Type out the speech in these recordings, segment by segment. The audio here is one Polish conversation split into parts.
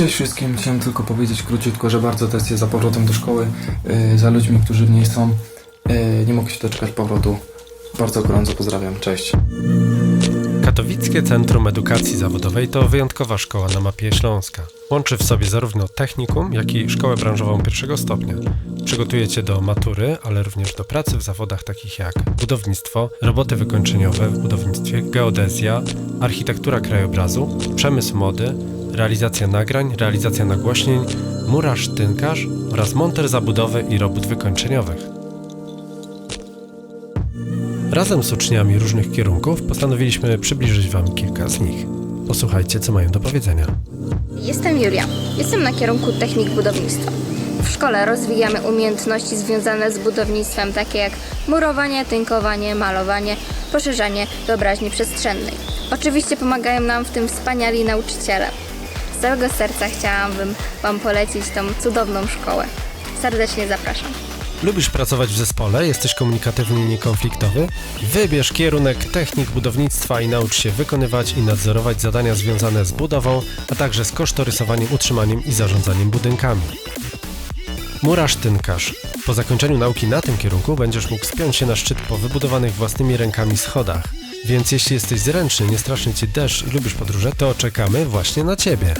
Cześć wszystkim, chciałem tylko powiedzieć króciutko, że bardzo tęsknię za powrotem do szkoły, yy, za ludźmi, którzy w niej są. Yy, nie mogę się doczekać powrotu. Bardzo gorąco pozdrawiam, cześć. Katowickie Centrum Edukacji Zawodowej to wyjątkowa szkoła na mapie Śląska. Łączy w sobie zarówno technikum, jak i szkołę branżową pierwszego stopnia. Przygotuje cię do matury, ale również do pracy w zawodach takich jak budownictwo, roboty wykończeniowe w budownictwie, geodezja, architektura krajobrazu, przemysł mody, realizacja nagrań, realizacja nagłośnień, murarz, tynkarz oraz monter zabudowy i robót wykończeniowych. Razem z uczniami różnych kierunków postanowiliśmy przybliżyć Wam kilka z nich. Posłuchajcie, co mają do powiedzenia. Jestem Julia. Jestem na kierunku technik budownictwa. W szkole rozwijamy umiejętności związane z budownictwem, takie jak murowanie, tynkowanie, malowanie, poszerzanie wyobraźni przestrzennej. Oczywiście pomagają nam w tym wspaniali nauczyciele. Z całego serca chciałabym Wam polecić tą cudowną szkołę. Serdecznie zapraszam. Lubisz pracować w zespole, jesteś komunikatywny i niekonfliktowy? Wybierz kierunek technik budownictwa i naucz się wykonywać i nadzorować zadania związane z budową, a także z kosztorysowaniem, utrzymaniem i zarządzaniem budynkami. Murarz tynkarz. Po zakończeniu nauki na tym kierunku będziesz mógł spiąć się na szczyt po wybudowanych własnymi rękami schodach. Więc jeśli jesteś zręczny, nie straszny ci deszcz i lubisz podróże, to czekamy właśnie na ciebie.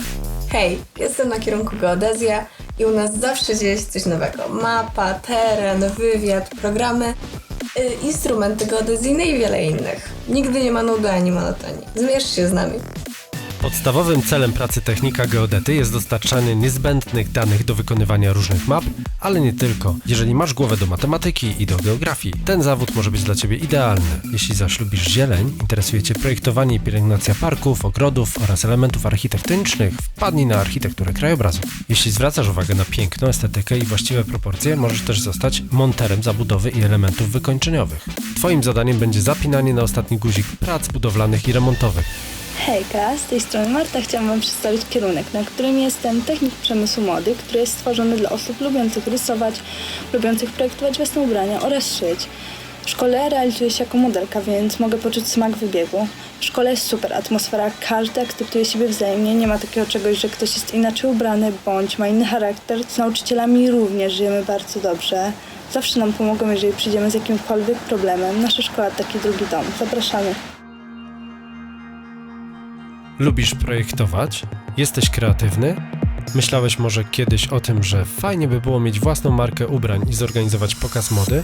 Hej, jestem na kierunku geodezja i u nas zawsze dzieje się coś nowego. Mapa, teren, wywiad, programy, y, instrumenty geodezyjne i wiele innych. Nigdy nie ma nudy ani monotonii. Zmierz się z nami. Podstawowym celem pracy technika geodety jest dostarczanie niezbędnych danych do wykonywania różnych map, ale nie tylko. Jeżeli masz głowę do matematyki i do geografii, ten zawód może być dla Ciebie idealny. Jeśli zaś lubisz zieleń, interesuje Cię projektowanie i pielęgnacja parków, ogrodów oraz elementów architektonicznych, wpadnij na architekturę krajobrazu. Jeśli zwracasz uwagę na piękno, estetykę i właściwe proporcje, możesz też zostać monterem zabudowy i elementów wykończeniowych. Twoim zadaniem będzie zapinanie na ostatni guzik prac budowlanych i remontowych. Hejka, z tej strony Marta chciałam Wam przedstawić kierunek, na którym jestem technik przemysłu mody, który jest stworzony dla osób lubiących rysować, lubiących projektować własne ubrania oraz szyć. W szkole realizuję się jako modelka, więc mogę poczuć smak wybiegu. W szkole jest super atmosfera, każdy akceptuje siebie wzajemnie, nie ma takiego czegoś, że ktoś jest inaczej ubrany bądź ma inny charakter. Z nauczycielami również żyjemy bardzo dobrze. Zawsze nam pomogą, jeżeli przyjdziemy z jakimkolwiek problemem. Nasza szkoła taki drugi dom. Zapraszamy. Lubisz projektować? Jesteś kreatywny? Myślałeś może kiedyś o tym, że fajnie by było mieć własną markę ubrań i zorganizować pokaz mody?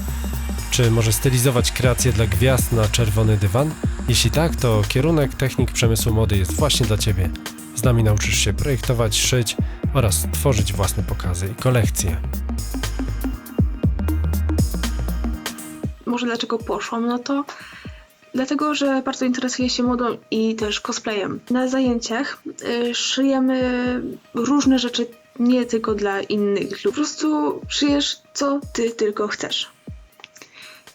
Czy może stylizować kreacje dla gwiazd na czerwony dywan? Jeśli tak, to kierunek technik przemysłu mody jest właśnie dla Ciebie. Z nami nauczysz się projektować, szyć oraz tworzyć własne pokazy i kolekcje. może dlaczego poszłam na to? Dlatego, że bardzo interesuję się modą i też cosplayem. Na zajęciach y, szyjemy różne rzeczy nie tylko dla innych po prostu szyjesz co ty tylko chcesz.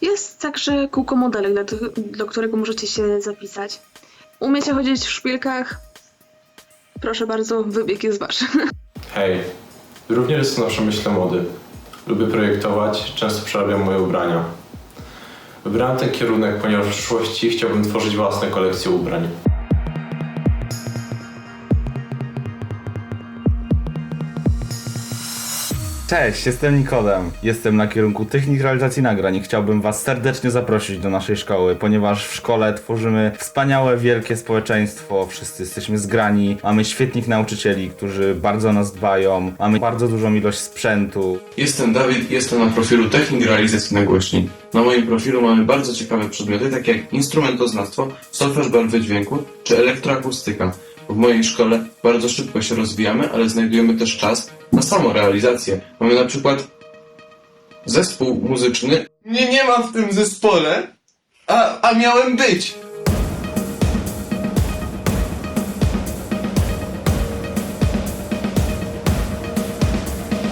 Jest także kółko modelek, tych- do którego możecie się zapisać. Umiecie chodzić w szpilkach? Proszę bardzo, wybieg jest wasz. Hej, również znoszę myślę mody. Lubię projektować, często przerabiam moje ubrania. Wybrałem ten kierunek, ponieważ w przyszłości chciałbym tworzyć własne kolekcje ubrań. Cześć, jestem Nikodem. Jestem na kierunku technik realizacji nagrań i chciałbym Was serdecznie zaprosić do naszej szkoły, ponieważ w szkole tworzymy wspaniałe, wielkie społeczeństwo. Wszyscy jesteśmy zgrani, mamy świetnych nauczycieli, którzy bardzo o nas dbają, mamy bardzo dużą ilość sprzętu. Jestem Dawid i jestem na profilu Technik Realizacji Nagłośni. Na moim profilu mamy bardzo ciekawe przedmioty, takie jak instrumentoznawstwo, solfeż barwy dźwięku czy elektroakustyka. W mojej szkole bardzo szybko się rozwijamy, ale znajdujemy też czas na samorealizację. Mamy na przykład zespół muzyczny. Nie, nie ma w tym zespole, a, a miałem być.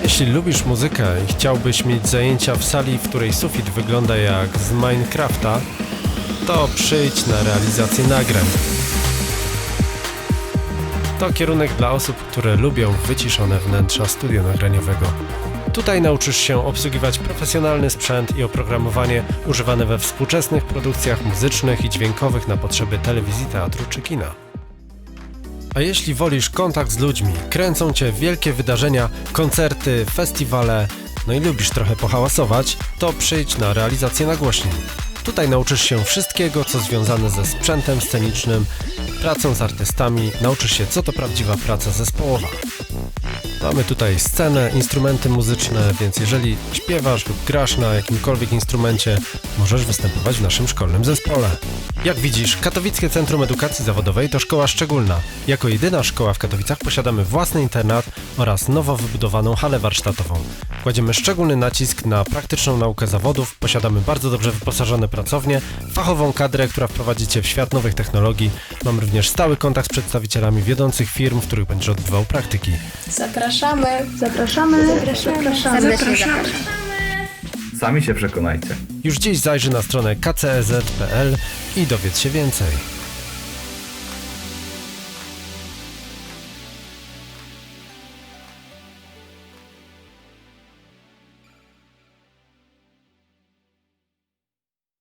Jeśli lubisz muzykę i chciałbyś mieć zajęcia w sali, w której sufit wygląda jak z Minecrafta, to przyjdź na realizację nagrań. To kierunek dla osób, które lubią wyciszone wnętrza studia nagraniowego. Tutaj nauczysz się obsługiwać profesjonalny sprzęt i oprogramowanie używane we współczesnych produkcjach muzycznych i dźwiękowych na potrzeby telewizji, teatru czy kina. A jeśli wolisz kontakt z ludźmi, kręcą cię wielkie wydarzenia, koncerty, festiwale, no i lubisz trochę pohałasować, to przyjdź na realizację nagłośnień. Tutaj nauczysz się wszystkiego, co związane ze sprzętem scenicznym, pracą z artystami, nauczysz się, co to prawdziwa praca zespołowa. Mamy tutaj scenę, instrumenty muzyczne, więc jeżeli śpiewasz lub grasz na jakimkolwiek instrumencie, możesz występować w naszym szkolnym zespole. Jak widzisz, Katowickie Centrum Edukacji Zawodowej to szkoła szczególna. Jako jedyna szkoła w Katowicach posiadamy własny internat oraz nowo wybudowaną halę warsztatową. Kładziemy szczególny nacisk na praktyczną naukę zawodów, posiadamy bardzo dobrze wyposażone pracownie, fachową kadrę, która wprowadzi Cię w świat nowych technologii. Mam również stały kontakt z przedstawicielami wiodących firm, w których będziesz odbywał praktyki. Zapraszamy! Zapraszamy. Zapraszamy. Serdecznie zapraszam. Sami się przekonajcie. Już dziś zajrzyj na stronę kcez.pl i dowiedz się więcej.